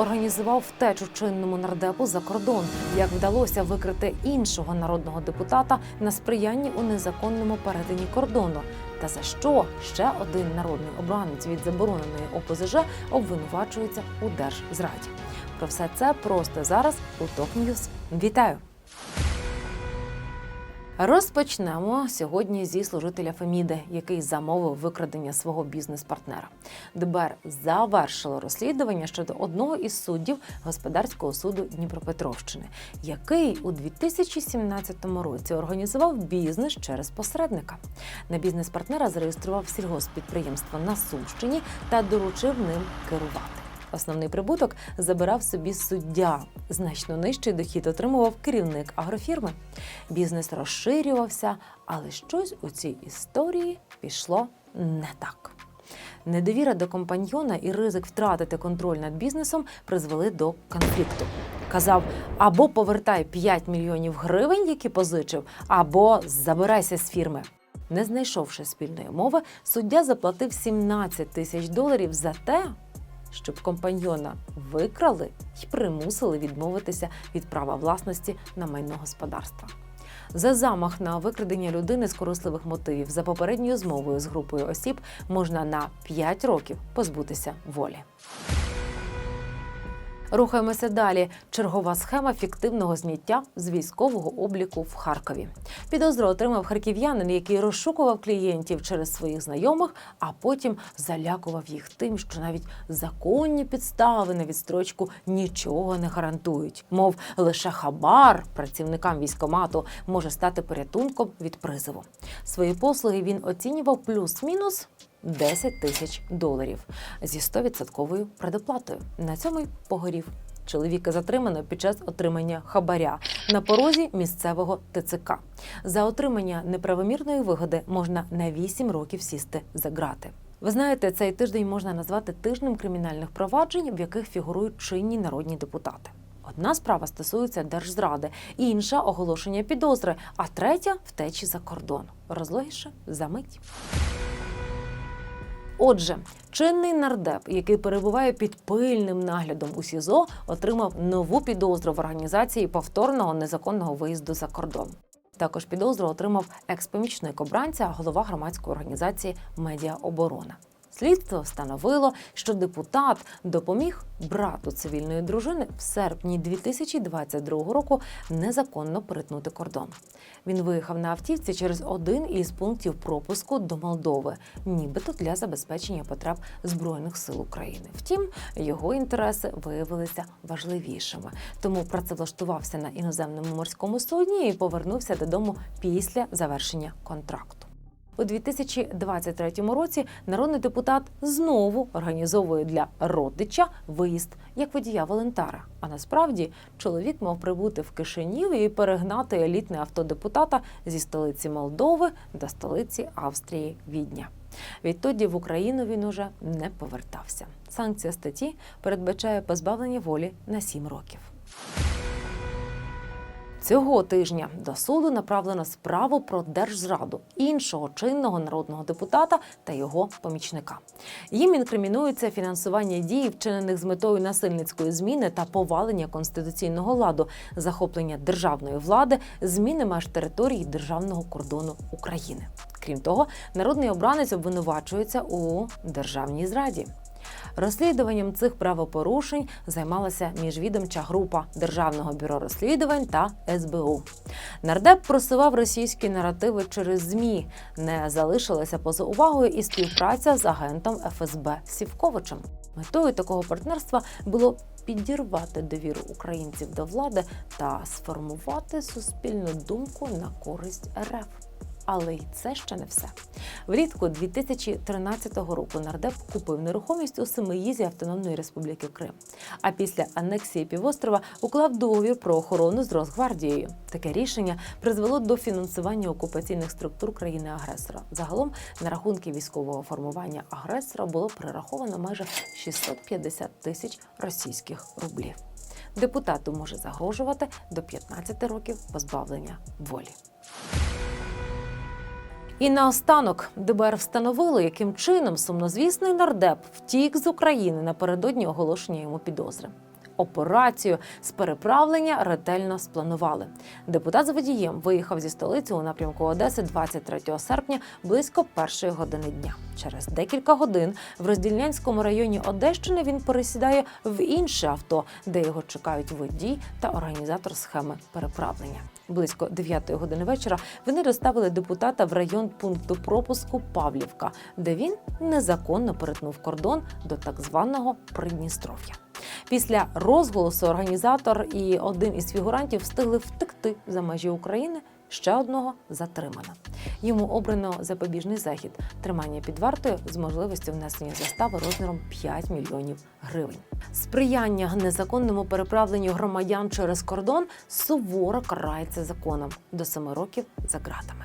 організував втечу чинному нардепу за кордон? Як вдалося викрити іншого народного депутата на сприянні у незаконному перетині кордону? Та за що ще один народний обранець від забороненої ОПЗЖ обвинувачується у держзраді? Про все це просто зараз у ТОК Вітаю! Розпочнемо сьогодні зі служителя Феміди, який замовив викрадення свого бізнес-партнера. ДБР завершило розслідування щодо одного із суддів господарського суду Дніпропетровщини, який у 2017 році організував бізнес через посередника. На бізнес-партнера зареєстрував сільгоспідприємство на Сумщині та доручив ним керувати. Основний прибуток забирав собі суддя. Значно нижчий дохід отримував керівник агрофірми. Бізнес розширювався, але щось у цій історії пішло не так. Недовіра до компаньйона і ризик втратити контроль над бізнесом призвели до конфлікту. Казав: або повертай 5 мільйонів гривень, які позичив, або забирайся з фірми. Не знайшовши спільної мови, суддя заплатив 17 тисяч доларів за те, щоб компаньйона викрали і примусили відмовитися від права власності на майно господарства. За замах на викрадення людини з корисливих мотивів за попередньою змовою з групою осіб можна на 5 років позбутися волі. Рухаємося далі. Чергова схема фіктивного зняття з військового обліку в Харкові. Підозру отримав харків'янин, який розшукував клієнтів через своїх знайомих, а потім залякував їх тим, що навіть законні підстави на відстрочку нічого не гарантують. Мов лише хабар працівникам військомату може стати порятунком від призову. Свої послуги він оцінював плюс-мінус 10 тисяч доларів зі 100% предоплатою. На цьому й погорів. Чоловіка затримано під час отримання хабаря на порозі місцевого ТЦК. За отримання неправомірної вигоди можна на 8 років сісти за ґрати. Ви знаєте, цей тиждень можна назвати тижнем кримінальних проваджень, в яких фігурують чинні народні депутати. Одна справа стосується держзради, інша оголошення підозри, а третя втечі за кордон. Розлогіше за мить. Отже, чинний нардеп, який перебуває під пильним наглядом у СІЗО, отримав нову підозру в організації повторного незаконного виїзду за кордон. Також підозру отримав екс-помічник обранця, голова громадської організації Медіа Оборона. Слідство встановило, що депутат допоміг брату цивільної дружини в серпні 2022 року незаконно перетнути кордон. Він виїхав на автівці через один із пунктів пропуску до Молдови, нібито для забезпечення потреб збройних сил України. Втім, його інтереси виявилися важливішими, тому працевлаштувався на іноземному морському судні і повернувся додому після завершення контракту. У 2023 році народний депутат знову організовує для родича виїзд як водія волонтера. А насправді чоловік мав прибути в Кишинів і перегнати елітне авто депутата зі столиці Молдови до столиці Австрії Відня. Відтоді в Україну він уже не повертався. Санкція статті передбачає позбавлення волі на 7 років. Цього тижня до суду направлено справу про держзраду іншого чинного народного депутата та його помічника. Їм інкримінується фінансування дій, вчинених з метою насильницької зміни та повалення конституційного ладу, захоплення державної влади, зміни меж території державного кордону України. Крім того, народний обранець обвинувачується у державній зраді. Розслідуванням цих правопорушень займалася міжвідомча група Державного бюро розслідувань та СБУ. Нардеп просував російські наративи через ЗМІ. Не залишилася поза увагою і співпраця з агентом ФСБ Сівковичем. Метою такого партнерства було підірвати довіру українців до влади та сформувати суспільну думку на користь РФ. Але й це ще не все. Влітку 2013 року нардеп купив нерухомість у Семиїзі Автономної Республіки Крим. А після анексії півострова уклав договір про охорону з Росгвардією. Таке рішення призвело до фінансування окупаційних структур країни-агресора. Загалом на рахунки військового формування агресора було перераховано майже 650 тисяч російських рублів. Депутату може загрожувати до 15 років позбавлення волі. І наостанок ДБР встановило, яким чином сумнозвісний нардеп втік з України напередодні оголошення йому підозри. операцію з переправлення ретельно спланували. Депутат з водієм виїхав зі столиці у напрямку Одеси 23 серпня близько першої години дня. Через декілька годин в роздільнянському районі Одещини він пересідає в інше авто, де його чекають водій та організатор схеми переправлення. Близько 9 години вечора вони доставили депутата в район пункту пропуску Павлівка, де він незаконно перетнув кордон до так званого Придністров'я. Після розголосу організатор і один із фігурантів встигли втекти за межі України. Ще одного затримано. Йому обрано запобіжний захід тримання під вартою з можливістю внесення застави розміром 5 мільйонів гривень. Сприяння незаконному переправленню громадян через кордон суворо карається законом до 7 років за ґратами.